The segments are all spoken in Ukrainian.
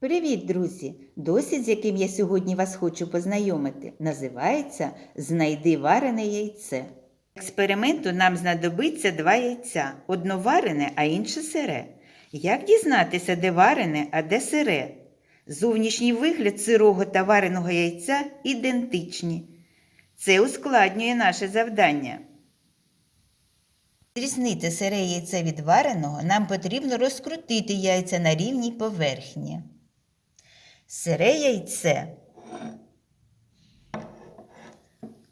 Привіт, друзі! Досвід, з яким я сьогодні вас хочу познайомити, називається Знайди варене яйце. Експерименту нам знадобиться два яйця: одно варене, а інше сире. Як дізнатися, де варене, а де сире? Зовнішній вигляд сирого та вареного яйця ідентичні. Це ускладнює наше завдання. Зрізнити сире яйце від вареного нам потрібно розкрутити яйця на рівній поверхні. Сире яйце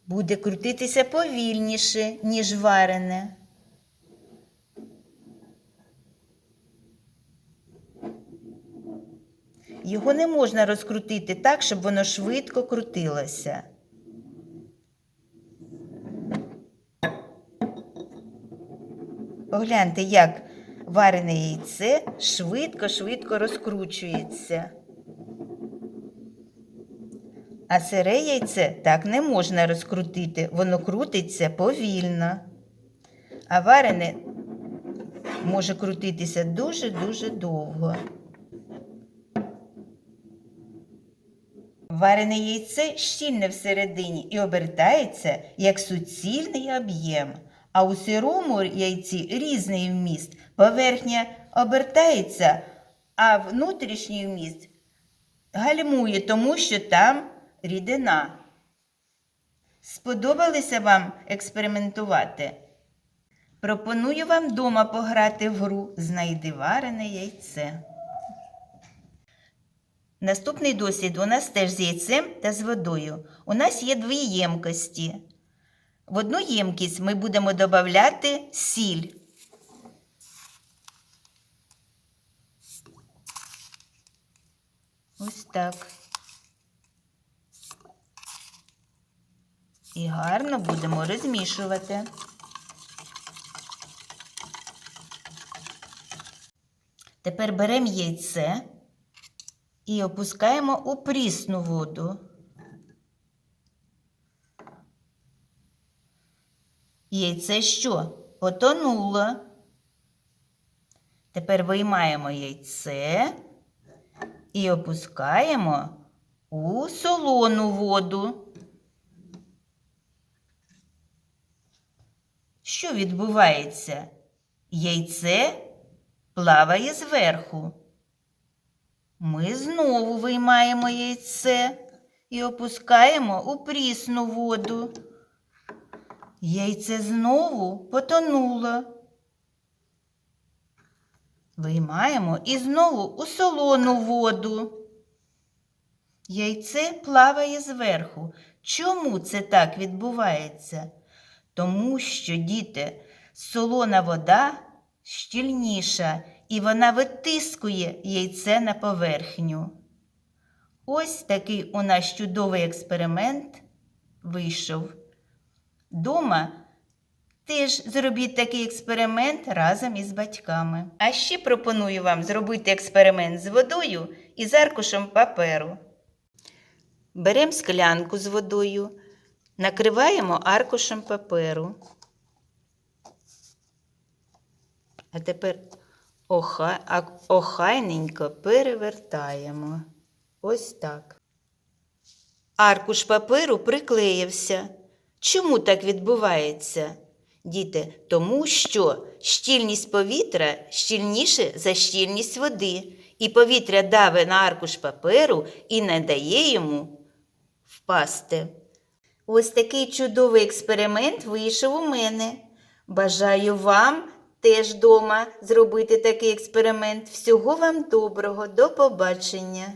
буде крутитися повільніше, ніж варене. Його не можна розкрутити так, щоб воно швидко крутилося. Погляньте, як варене яйце швидко-швидко розкручується. А сире яйце так не можна розкрутити, воно крутиться повільно. А варене може крутитися дуже-дуже довго. Варене яйце щільне всередині і обертається як суцільний об'єм, а у сирому яйці різний вміст. Поверхня обертається, а внутрішній вміст гальмує, тому що там рідина. Сподобалося вам експериментувати? Пропоную вам вдома пограти в гру Знайди варене яйце. Наступний досвід у нас теж з яйцем та з водою. У нас є дві ємкості. В одну ємкість ми будемо додавати сіль. Ось так. І гарно будемо розмішувати. Тепер беремо яйце і опускаємо у прісну воду. Яйце що? Потонуло. Тепер виймаємо яйце і опускаємо у солону воду. Що відбувається? Яйце плаває зверху. Ми знову виймаємо яйце і опускаємо у прісну воду. Яйце знову потонуло. Виймаємо і знову у солону воду. Яйце плаває зверху. Чому це так відбувається? Тому що, діти, солона вода щільніша і вона витискує яйце на поверхню. Ось такий у нас чудовий експеримент вийшов. Дома теж зробіть такий експеримент разом із батьками. А ще пропоную вам зробити експеримент з водою і з аркушем паперу. Беремо склянку з водою, накриваємо аркушем паперу. А тепер охай, охайненько перевертаємо. Ось так. Аркуш паперу приклеївся. Чому так відбувається? Діти, тому що щільність повітря щільніше за щільність води, і повітря даве на аркуш паперу і не дає йому впасти. Ось такий чудовий експеримент вийшов у мене. Бажаю вам теж дома зробити такий експеримент. Всього вам доброго, до побачення!